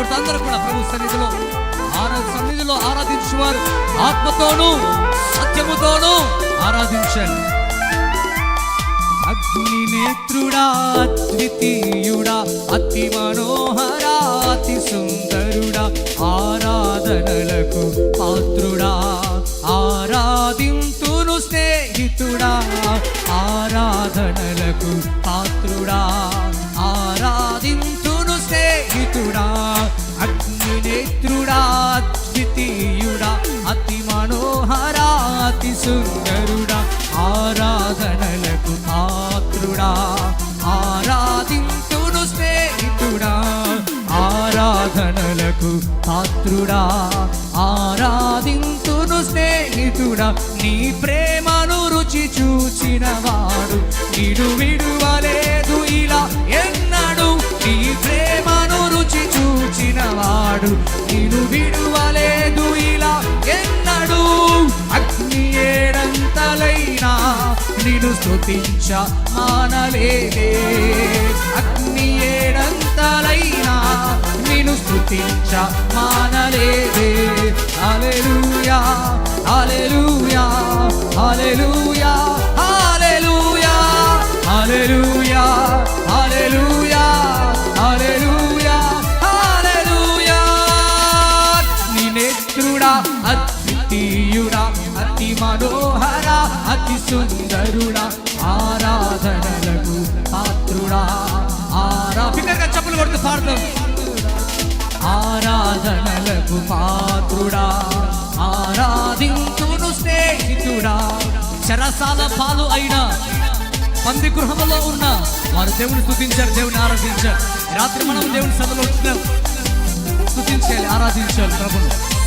కొడుతూ అందరూ కూడా ప్రభు సన్నిధిలో ఆరా సన్నిధిలో ఆరాధించువారు. ఆత్మతోనూ సత్యముతోనూ ఆరాధించండి. అగ్ని నేత్రుడా అద్వితీయుడా అతి మనోహరా అతి సుందరుడా ఆరాధనలకు పాత్రుడా. ఆరాధింతును స్నేహితుడా ఆరాధనలకు పాత్రుడా. అతి సుందరుడా ఆరాధనలకు పాత్రుడా. ఆరాధింతును స్నేహితుడా ఆరాధనలకు పాత్రుడా. ఆరాధింతును స్నేహితుడా నీ ప్రేమను రుచి చూసిన వాడు నిడు విడువలేదు ఇలా ఎన్నడు నీ ప్రేమను రుచి చూచిన వాడు నిను నిన్ను స్థుతించ మానలేదే అగ్ని ఏడంతలైనా నిన్ను స్థుతించ మానలేదే. అలెలుయా అలెలుయా అలెలుయా పాడతాం. ఆరాధనలకు పాత్రుడా ఆరాధించును స్నేహితుడా. చెరసాల పాలు అయిన పంది గృహంలో ఉన్న వారు దేవుని స్థుతించారు దేవుని ఆరాధించారు. రాత్రి మనం దేవుని సభలో వచ్చినాం స్థుతించాలి ఆరాధించాలి ప్రభును.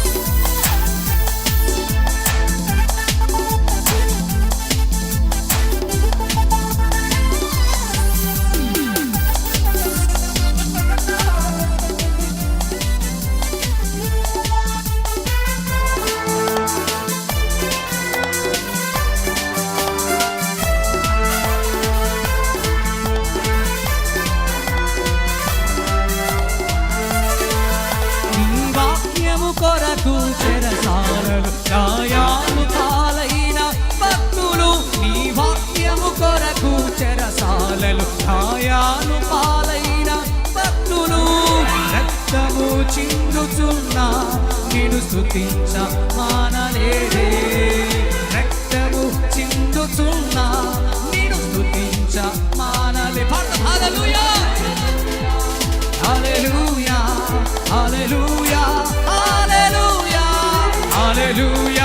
చూచున్నా నేను స్థుతించ మానలేదే. రక్తము చిందుచున్నా నేను స్థుతించ మానలే. హల్లెలూయా హల్లెలూయా హల్లెలూయా హల్లెలూయా హల్లెలూయా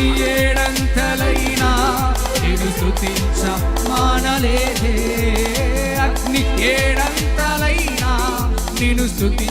ఇది ఏడంతలైనా ఇది శృతించ మానలేదే అగ్ని ఏడంతలైనా నేను స్థుతి